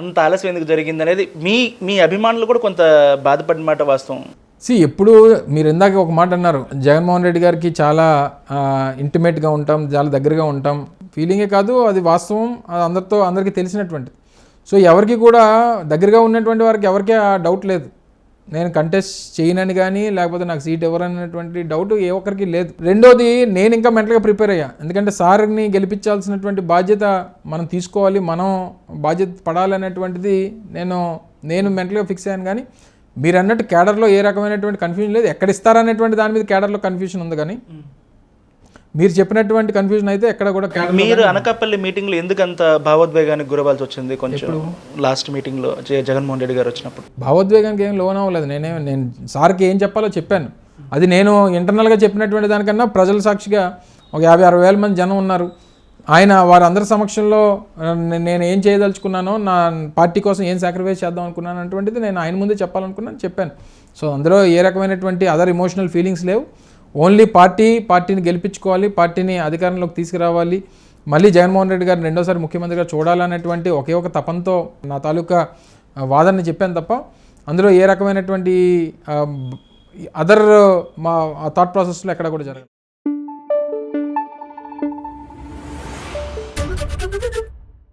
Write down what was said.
అంత ఆలస్యం ఎందుకు జరిగింది అనేది మీ మీ అభిమానులు కూడా కొంత బాధపడిన మాట వాస్తవం. సి ఎప్పుడు మీరు ఇందాక ఒక మాట అన్నారు జగన్మోహన్ రెడ్డి గారికి చాలా ఇంటిమేట్గా ఉంటాం చాలా దగ్గరగా ఉంటాం. ఫీలింగే కాదు అది వాస్తవం అది అందరితో అందరికీ తెలిసినటువంటిది. సో ఎవరికి కూడా దగ్గరగా ఉన్నటువంటి వారికి ఎవరికీ ఆ డౌట్ లేదు. నేను కంటెస్ట్ చేయనని కానీ లేకపోతే నాకు సీట్ ఎవరనేటువంటి డౌట్ ఏ ఒక్కరికి లేదు. రెండోది నేను ఇంకా మెంటల్గా ప్రిపేర్ అయ్యా. ఎందుకంటే సార్ని గెలిపించాల్సినటువంటి బాధ్యత మనం తీసుకోవాలి మనం బాధ్యత పడాలనేటువంటిది నేను నేను మెంటల్గా ఫిక్స్ అయ్యాను కానీ మీరు అన్నట్టు కేడర్లో ఏ రకమైనటువంటి కన్ఫ్యూజన్ లేదు. ఎక్కడ ఇస్తారనేటువంటి దాని మీద కేడర్లో కన్ఫ్యూజన్ ఉంది కానీ మీరు చెప్పినటువంటి కన్ఫ్యూజన్ అయితే ఎక్కడ కూడా మీరు అనకాపల్లి మీటింగ్లో ఎందుకు అంత భావోద్వేగానికి గురవాల్సి వచ్చింది కొంచెం లాస్ట్ మీటింగ్లో జగన్మోహన్ రెడ్డి గారు వచ్చినప్పుడు. భావోద్వేగానికి ఏం లోన్ అవ్వలేదు. నేనే నేను సార్కి ఏం చెప్పాలో చెప్పాను. అది నేను ఇంటర్నల్గా చెప్పినటువంటి దానికన్నా ప్రజల సాక్షిగా ఒక యాభై అరవై వేల మంది జనం ఉన్నారు. ఆయన వారందరి సమక్షంలో నేను ఏం చేయదలుచుకున్నానో నా పార్టీ కోసం ఏం సాక్రిఫైస్ చేద్దాం అనుకున్నాను అటువంటిది నేను ఆయన ముందే చెప్పాలనుకున్నాను చెప్పాను. సో అందులో ఏ రకమైనటువంటి అదర్ ఇమోషనల్ ఫీలింగ్స్ లేవు. ఓన్లీ పార్టీ పార్టీని గెలిపించుకోవాలి పార్టీని అధికారంలోకి తీసుకురావాలి. మళ్ళీ జగన్మోహన్ రెడ్డి గారిని రెండోసారి ముఖ్యమంత్రిగా చూడాలనేటువంటి ఒకే ఒక తపంతో నా తాలూకా వాదనని చెప్పాను తప్ప అందులో ఏ రకమైనటువంటి అదర్ మా థాట్ ప్రాసెస్లో ఎక్కడ కూడా జరగదు.